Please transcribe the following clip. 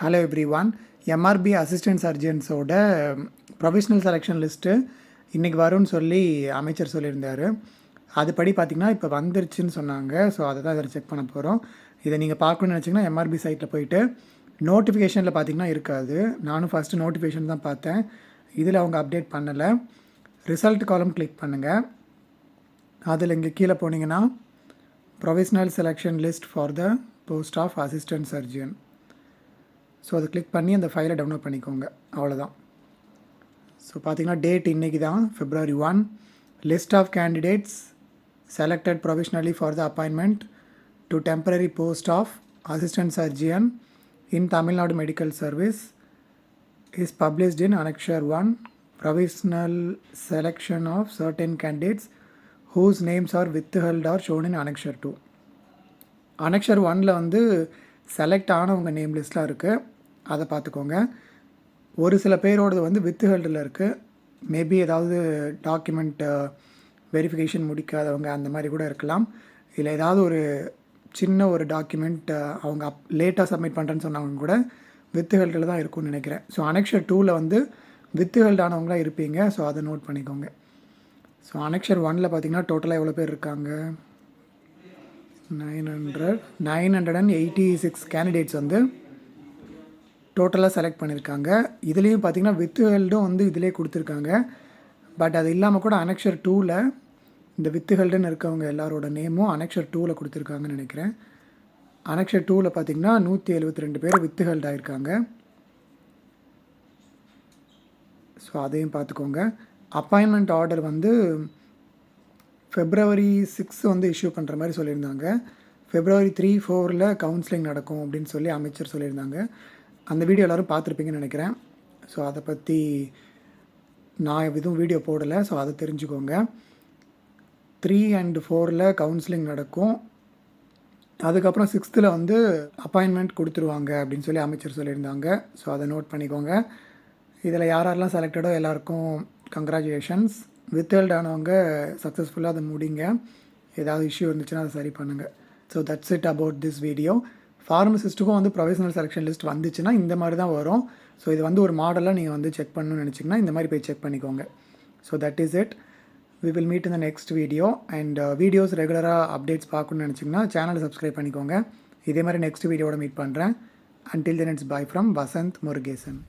Hello everyone MRB assistant சர்ஜன்ஸோட professional selection list இன்றைக்கி வரும்னு சொல்லி அமைச்சர் சொல்லியிருந்தார். அதுபடி பார்த்திங்கன்னா இப்போ வந்துருச்சுன்னு சொன்னாங்க. ஸோ அதை தான் இதில் செக் பண்ண போகிறோம் இதை நீங்கள் பார்க்கணுன்னு நினச்சிங்கன்னா எம்ஆர்பி சைட்டில் போயிட்டு நோட்டிஃபிகேஷனில் பார்த்தீங்கன்னா இருக்காது. நானும் ஃபஸ்ட்டு நோட்டிஃபிகேஷன் தான் பார்த்தேன். இதில் அவங்க அப்டேட் பண்ணலை. ரிசல்ட் காலம் கிளிக் பண்ணுங்கள் அதில் இங்கே கீழே போனீங்கன்னா professional selection list for the post of assistant surgeon so அதை கிளிக் பண்ணி அந்த ஃபைலை டவுன்லோட் பண்ணிக்கோங்க. அவ்வளோதான் ஸோ பார்த்திங்கன்னா டேட் இன்றைக்கி தான் February one list of candidates selected provisionally for the appointment to temporary post of assistant surgeon in Tamil Nadu medical service is published in annexure one provisional selection of certain candidates whose names are withheld or shown in annexure two annexure ஒனில் வந்து select ஆனவங்க name லிஸ்ட்லாம் இருக்குது அதை பார்த்துக்கோங்க. ஒரு சில பேரோடது வந்து வித்ஹெல்டில் இருக்குது மேபி ஏதாவது டாக்குமெண்ட் வெரிஃபிகேஷன் முடிக்காதவங்க அந்த மாதிரி கூட இருக்கலாம். இல்லை ஏதாவது ஒரு சின்ன ஒரு டாக்குமெண்ட் அவங்க அப் லேட்டாக சப்மிட் பண்ணுறேன்னு சொன்னவங்க கூட வித்து ஹெல்டில் தான் இருக்கும்னு நினைக்கிறேன். ஸோ அனெக்ஷர் டூவில் வந்து வித்து ஹெல்ட் ஆனவங்களாம் இருப்பீங்க. ஸோ அதை நோட் பண்ணிக்கோங்க. ஸோ அனெக்ஷர் ஒனில் பார்த்தீங்கன்னா டோட்டலாக எவ்வளோ பேர் இருக்காங்க? Nine hundred nine hundred and eighty six candidates வந்து டோட்டலாக செலக்ட் பண்ணியிருக்காங்க. இதுலேயும் பார்த்தீங்கன்னா வித்து ஹெல்டும் வந்து இதிலே கொடுத்துருக்காங்க. பட் அது இல்லாமல் கூட அனெக்ஷர் டூவில் இந்த வித்து ஹெல்டுன்னு இருக்கவங்க எல்லாரோட நேமும் அனெக்ஷர் டூவில் கொடுத்துருக்காங்கன்னு நினைக்கிறேன். அனெக்ஷர் டூவில் பார்த்தீங்கன்னா நூற்றி எழுபத்தி ரெண்டு பேர் வித்து ஹெல்ட் ஆகிருக்காங்க ஸோ அதையும் பார்த்துக்கோங்க. அப்பாயின்மெண்ட் ஆர்டர் வந்து ஃபெப்ரவரி சிக்ஸ் வந்து இஷ்யூ பண்ணுற மாதிரி சொல்லியிருந்தாங்க. ஃபெப்ரவரி த்ரீ ஃபோரில் கவுன்சிலிங் நடக்கும் அப்படின்னு சொல்லி அமைச்சர் சொல்லியிருந்தாங்க. அந்த வீடியோ எல்லோரும் பார்த்துருப்பீங்கன்னு நினைக்கிறேன். ஸோ அதை பற்றி நான் எதுவும் வீடியோ போடலை. ஸோ அதை தெரிஞ்சுக்கோங்க. த்ரீ அண்ட் ஃபோரில் கவுன்சிலிங் நடக்கும். அதுக்கப்புறம் சிக்ஸ்த்தில் வந்து அப்பாயின்மெண்ட் கொடுத்துருவாங்க அப்படின்னு சொல்லி அமைச்சர் சொல்லியிருந்தாங்க. ஸோ அதை நோட் பண்ணிக்கோங்க. இதில் யார் யாரெல்லாம் செலக்டடோ எல்லாருக்கும் கங்க்ராச்சுலேஷன்ஸ் வித்ஹெல்ட் ஆனவங்க சக்ஸஸ்ஃபுல்லாக அதை முடிங்க. ஏதாவது இஷ்யூ இருந்துச்சுன்னா அதை சரி பண்ணுங்கள் so that's it about this video ஃபார்மசிஸ்ட்டுக்கும் வந்து ப்ரொஃபஷனல் செலெக்ஷன் லிஸ்ட் வந்துச்சுன்னா இந்த மாதிரி தான் வரும். ஸோ இது வந்து ஒரு மாடலாக நீங்கள் வந்து செக் பண்ணணும்னு நினச்சிங்கன்னா இந்த மாதிரி போய் செக் பண்ணிக்கோங்க. So that is it we will meet இந்த நெக்ஸ்ட் வீடியோ அண்ட் வீடியோஸ் ரெகுலராக அப்டேட்ஸ் பார்க்கணும்னு நினச்சிங்கன்னா சேனலை சப்ஸ்கிரைப் பண்ணிக்கோங்க. இதே மாதிரி நெக்ஸ்ட் வீடியோட மீட் பண்ணுறேன் until then it's bye from Vasanth Murugesan